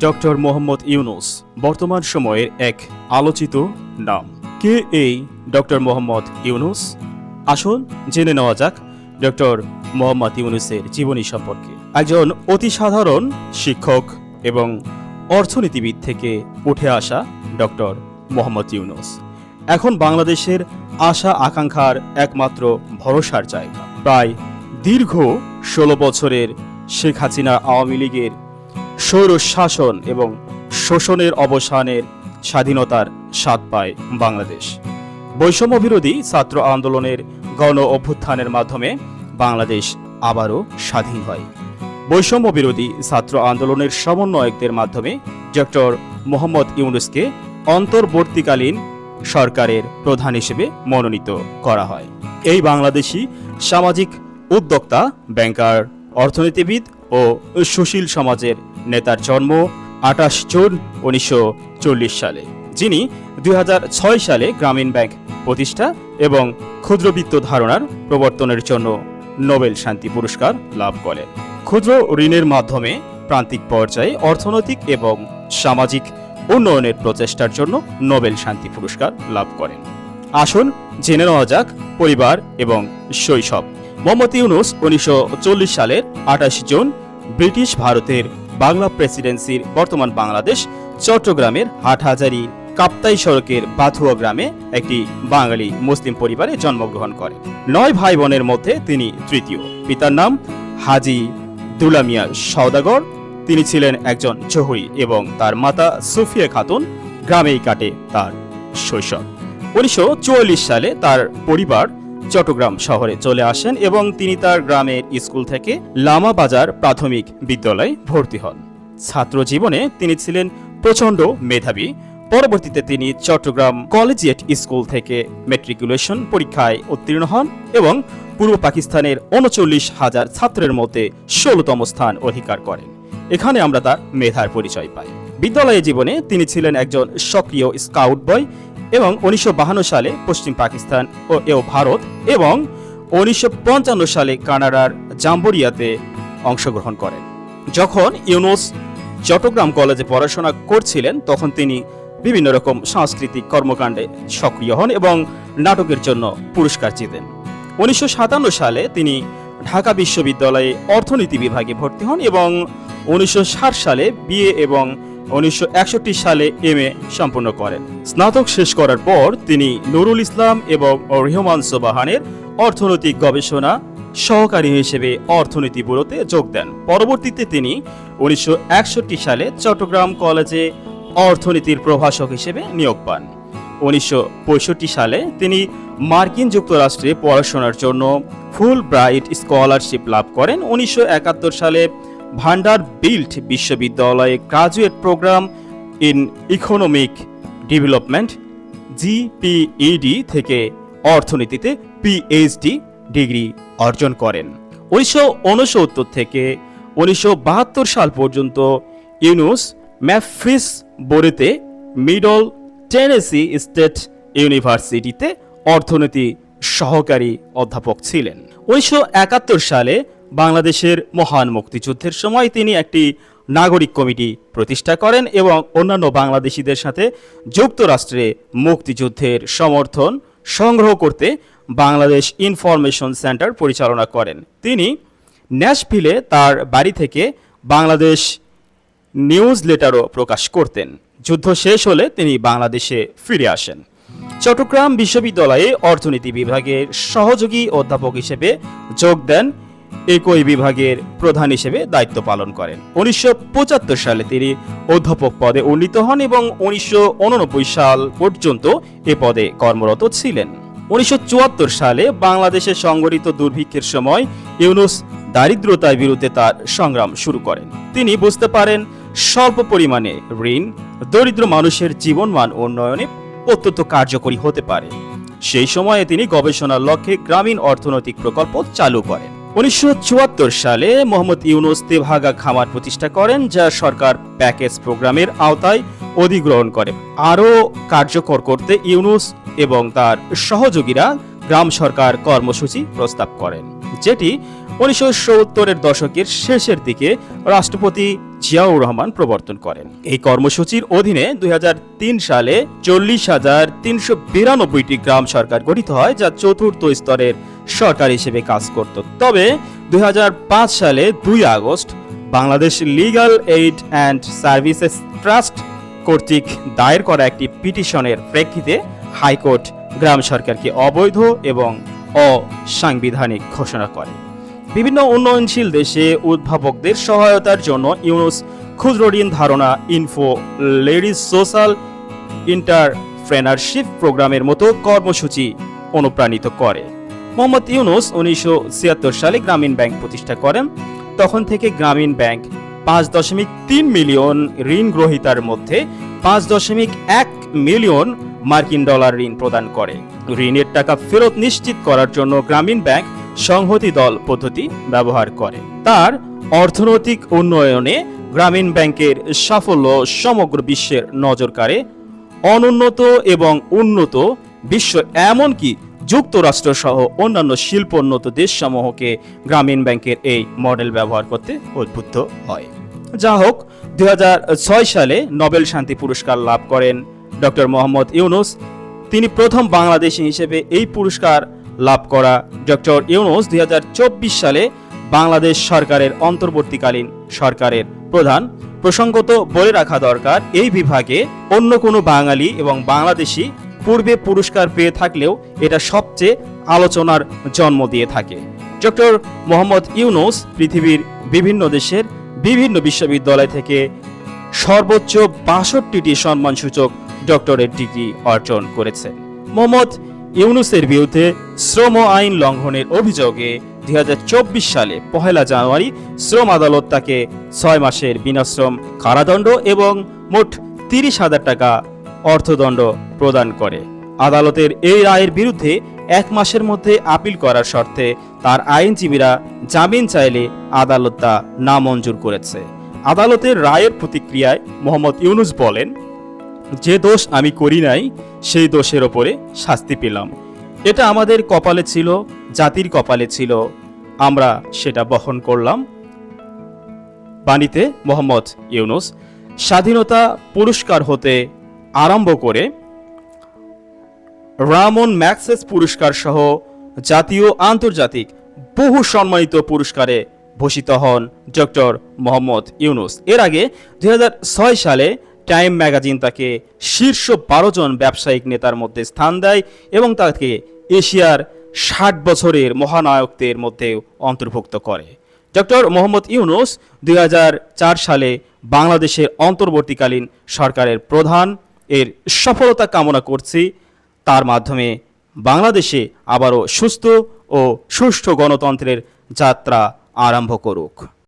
Doctor Mohammad Yunus, বর্তমান সময়ের এক আলোচিত নাম। কে এই ডক্টর মোহাম্মদ ইউনুস? আসুন জেনে নেওয়া যাক ডক্টর মোহাম্মদ ইউনুসের জীবনী সম্পর্কে। একজন অতি সাধারণ শিক্ষক এবং অর্থনীতিবিদ থেকে উঠে আসা ডক্টর মোহাম্মদ ইউনুস। এখন বাংলাদেশের আশা আকাঙ্ক্ষার একমাত্র ভরসার জায়গা। প্রায় দীর্ঘ ষোলো বছরের শেখ হাসিনা আওয়ামী লীগের স্বৈর শাসন এবং শোষণের অবসানের স্বাধীনতার স্বাদ পায় বাংলাদেশ। বৈষম্য বিরোধী ছাত্র আন্দোলনের গণ অভ্যুত্থানের মাধ্যমে বাংলাদেশ আবারও স্বাধীন হয়। বৈষম্য বিরোধী ছাত্র আন্দোলনের সমন্বয়কদের মাধ্যমে ডক্টর মোহাম্মদ ইউনুসকে অন্তর্বর্তীকালীন সরকারের প্রধান হিসেবে মনোনীত করা হয়। এই বাংলাদেশি সামাজিক উদ্যোক্তা, ব্যাংকার, অর্থনীতিবিদ ও সুশীল সমাজের নেতার জন্ম আঠাশ জুন উনিশশো চল্লিশ সালে, যিনি দুই হাজার ছয় সালে গ্রামীণ ব্যাংক প্রতিষ্ঠা এবং ক্ষুদ্রবিত্ত ধারণার প্রবর্তনের জন্য নোবেল শান্তি পুরস্কার লাভ করেন। ক্ষুদ্র ঋণের মাধ্যমে প্রান্তিক পর্যায়ে অর্থনৈতিক এবং সামাজিক উন্নয়নের প্রচেষ্টার জন্য নোবেল শান্তি পুরস্কার লাভ করেন। আসুন জেনে নেওয়া যাক পরিবার এবং শৈশব। মোহাম্মদ ইউনুস উনিশশো সালের আঠাশ জুন ব্রিটিশ ভারতের বাংলা প্রেসিডেন্সির বর্তমান বাংলাদেশ চট্টগ্রামের হাটহাজারি কাপ্তাই সড়কের বাথুয়া গ্রামে একটি বাঙালি মুসলিম পরিবারে জন্মগ্রহণ করেন। নয় ভাই বোনের মধ্যে তিনি তৃতীয়। পিতার নাম হাজি দুলামিয়া সওদাগর। তিনি ছিলেন একজন জহুরি এবং তার মাতা সুফিয়া খাতুন গ্রামেই কাটে তার শৈশব। উনিশশো চুয়াল্লিশ সালে তার পরিবার চট্টগ্রাম শহরে চলে আসেন এবং তিনি তার গ্রামের স্কুল থেকে লামা বাজার প্রাথমিক বিদ্যালয়ে ভর্তি হন। ছাত্র জীবনে তিনি ছিলেন প্রচণ্ড মেধাবী। পরবর্তীতে তিনি চট্টগ্রাম কলেজিয়েট স্কুল থেকে ম্যাট্রিকুলেশন পরীক্ষায় উত্তীর্ণ হন এবং পূর্ব পাকিস্তানের উনচল্লিশ হাজার ছাত্রের মধ্যে ষোলতম স্থান অধিকার করেন। এখানে আমরা তার মেধার পরিচয় পাই। বিদ্যালয় জীবনে তিনি ছিলেন একজন সক্রিয় স্কাউট বয় এবং উনিশশো সালে পশ্চিম পাকিস্তান ও এও ভারত এবং উনিশশো পঞ্চান্ন সালে কানাডার জাম্বরিয়াতে অংশগ্রহণ করেন। যখন ইউনুস চট্টগ্রাম কলেজে পড়াশোনা করছিলেন, তখন তিনি বিভিন্ন রকম সাংস্কৃতিক কর্মকাণ্ডে সক্রিয় হন এবং নাটকের জন্য পুরস্কার জিতেন। উনিশশো সাতান্ন সালে তিনি ঢাকা বিশ্ববিদ্যালয়ে অর্থনীতি বিভাগে ভর্তি হন এবং উনিশশো ষাট সালে বিএ এবং উনিশশো সালে এম সম্পন্ন করেন। স্নাতক শেষ করার পর তিনি নুরুল ইসলাম এবং রেহমান সোবাহানের অর্থনৈতিক গবেষণা সহকারী হিসেবে অর্থনীতি ব্যুরোতে যোগ দেন। পরবর্তীতে তিনি উনিশশো একষট্টি সালে চট্টগ্রাম কলেজে অর্থনীতির প্রভাষক হিসেবে নিয়োগ পান। উনিশশো পঁয়ষট্টি সালে তিনি মার্কিন যুক্তরাষ্ট্রে পড়াশোনার জন্য ফুল ব্রাইট স্কলারশিপ লাভ করেন। উনিশশো একাত্তর সালে ভান্ডার বিল্ট বিশ্ববিদ্যালয়ে graduate program in economic development GPED থেকে অর্থনীতিতে পিএইচডি ডিগ্রি অর্জন করেন। উনিশশো উনসত্তর থেকে উনিশশো বাহাত্তর সাল পর্যন্ত ইউনুস ম্যাফ্রিস বোরেতে মিডল টেনেসি স্টেট ইউনিভার্সিটিতে অর্থনীতি সহকারী অধ্যাপক ছিলেন। উনিশশো একাত্তর সালে বাংলাদেশের মহান মুক্তিযুদ্ধের সময় তিনি একটি নাগরিক কমিটি প্রতিষ্ঠা করেন এবং অন্যান্য বাংলাদেশিদের সাথে যুক্তরাষ্ট্রে মুক্তিযুদ্ধের সমর্থন সংগ্রহ করতে বাংলাদেশ ইনফরমেশন সেন্টার পরিচালনা করেন। তিনি ন্যাশভিলে তার বাড়ি থেকে বাংলাদেশ নিউজ লেটারও প্রকাশ করতেন। যুদ্ধ শেষ হলে তিনি বাংলাদেশে ফিরে আসেন। চট্টগ্রাম বিশ্ববিদ্যালয়ে অর্থনীতি বিভাগের সহযোগী অধ্যাপক হিসেবে যোগ দেন একই বিভাগের প্রধান হিসেবে দায়িত্ব পালন করেন। উনিশশো পঁচাত্তর সালে তিনি অধ্যাপক পদে উন্নীত হন এবং উনিশশো উননব্বই সাল পর্যন্ত এ পদে কর্মরত ছিলেন। উনিশশো চুয়াত্তর সালে বাংলাদেশে সংগঠিত দুর্ভিক্ষের সময় ইউনুস দারিদ্রতার বিরুদ্ধে তার সংগ্রাম শুরু করেন। তিনি বুঝতে পারেন স্বল্প পরিমাণে ঋণ দরিদ্র মানুষের জীবনমান উন্নয়নে অত্যন্ত কার্যকরী হতে পারে। সেই সময়ে তিনি গবেষণার লক্ষ্যে গ্রামীণ অর্থনৈতিক প্রকল্প চালু করেন। উনিশশো চুয়াত্তর সালে মোহাম্মদ ইউনুস তেভাগা খামার প্রতিষ্ঠা করেন, যা সরকার প্যাকেজ প্রোগ্রামের আওতায় অধিগ্রহণ করে। আরও কার্যকর করতে ইউনুস এবং তার সহযোগীরা গ্রাম সরকার কর্মসূচি প্রস্তাব করেন, যেটি উনিশশো সত্তরের দশকের শেষের দিকে রাষ্ট্রপতি জিয়াউর রহমান প্রবর্তন করেন। এই কর্মসূচির অধীনে দুই হাজার তিন সালে চল্লিশ হাজার তিনশো বিরানব্বইটি গ্রাম সরকার গঠিত হয়, যা চতুর্থ স্তরের সরকার হিসেবে কাজ করত। তবে দুই হাজার পাঁচ সালে দুই August Bangladesh legal aid and services trust কর্তৃক দায়ের করা একটি পিটিশনের প্রেক্ষিতে হাইকোর্ট গ্রাম সরকারকে অবৈধ এবং অসাংবিধানিক ঘোষণা করে। বিভিন্ন উন্নয়নশীল দেশে উদ্ভাবকদের সহায়তার জন্য ইউনুস ক্ষুদ্র ঋণ ধারণা ইনফো লেডিস সোশ্যাল ইন্টারপ্রেনারশিপ প্রোগ্রামের মতো কর্মসূচি অনুপ্রাণিত করে। মোহাম্মদ ইউনুস উনিশশো ছিয়াত্তর সালে গ্রামীণ ব্যাংক প্রতিষ্ঠা করেন। তখন থেকে গ্রামীণ ব্যাংক পাঁচ দশমিক তিন মিলিয়ন ঋণ গ্রহীতার মধ্যে পাঁচ দশমিক এক মিলিয়ন মার্কিন ডলার ঋণ প্রদান করে। ঋণের টাকা ফেরত নিশ্চিত করার জন্য গ্রামীণ ব্যাংক সংহতি দল পদ্ধতি ব্যবহার করে। তার অর্থনৈতিক উন্নয়নে গ্রামীণ ব্যাংকের সাফল্য সমগ্র বিশ্বের নজর কাড়ে। অনুন্নত এবং উন্নত বিশ্ব এমনকি যুক্তরাষ্ট্র সহ অন্যান্য শিল্পোন্নত দেশসমূহকে গ্রামীণ ব্যাংকের এই মডেল ব্যবহার করতে উদ্বুদ্ধ হয়। যা হোক দু হাজার ছয় সালে নোবেল শান্তি পুরস্কার লাভ করেন ডক্টর মোহাম্মদ ইউনুস। তিনি প্রথম বাংলাদেশি হিসেবে এই পুরস্কার লাভ করা। ডক্টর ইউনুস দুই হাজার চব্বিশ সালে বাংলাদেশ সরকারের অন্তর্বর্তীকালীন সরকারের প্রধান। প্রসঙ্গত বলে রাখা দরকার, এই বিভাগে অন্য কোনো বাঙালি এবং বাংলাদেশি পূর্বে পুরস্কার পেয়ে থাকলেও এটা সবচেয়ে আলোচনার জন্ম দিয়ে থাকে। ডক্টর মোহাম্মদ ইউনুস পৃথিবীর বিভিন্ন দেশের বিভিন্ন বিশ্ববিদ্যালয় থেকে সর্বোচ্চ বাষট্টিটি সম্মানসূচক ডক্টরেট ডিগ্রি অর্জন করেছেন। মোহাম্মদ ইউনুসের বিরুদ্ধে শ্রম আইন লঙ্ঘনের অভিযোগে দুই হাজার চব্বিশ সালে পহেলা জানুয়ারি শ্রম আদালত তাকে ছয় মাসের বিনাশ্রম কারাদণ্ড এবং মোট তিরিশ হাজার টাকা অর্থদণ্ড প্রদান করে। আদালতের এই রায়ের বিরুদ্ধে এক মাসের মধ্যে আপিল করার শর্তে তার আইনজীবীরা জামিন চাইলে আদালত তা নামঞ্জুর করেছে। আদালতের রায়ের প্রতিক্রিয়ায় মোহাম্মদ ইউনুস বলেন, যে দোষ আমি করি নাই সেই দোষের ওপরে শাস্তি পেলাম। এটা আমাদের কপালে ছিল, জাতির কপালে ছিল। আমরা সেটা বহন করলাম। বাণীতে মোহাম্মদ ইউনুস, স্বাধীনতা পুরস্কার হতে আরম্ভ করে রামন ম্যাক্সেস পুরস্কার সহ জাতীয় আন্তর্জাতিক বহু সম্মানিত পুরস্কারে ভূষিত হন ডক্টর মোহাম্মদ ইউনুস। এর আগে দুই হাজার ছয় সালে টাইম ম্যাগাজিন তাকে শীর্ষ বারো জন ব্যবসায়িক নেতার মধ্যে স্থান দেয় এবং তাকে এশিয়ার ষাট বছরের মহানায়কদের মধ্যে অন্তর্ভুক্ত করে। ডক্টর মোহাম্মদ ইউনুস দুই হাজার চার সালে বাংলাদেশের অন্তর্বর্তীকালীন সরকারের প্রধান, এর সফলতা কামনা করছি। তার মাধ্যমে বাংলাদেশে আবারও সুস্থ ও সুষ্ঠু গণতন্ত্রের যাত্রা আরম্ভ করুক।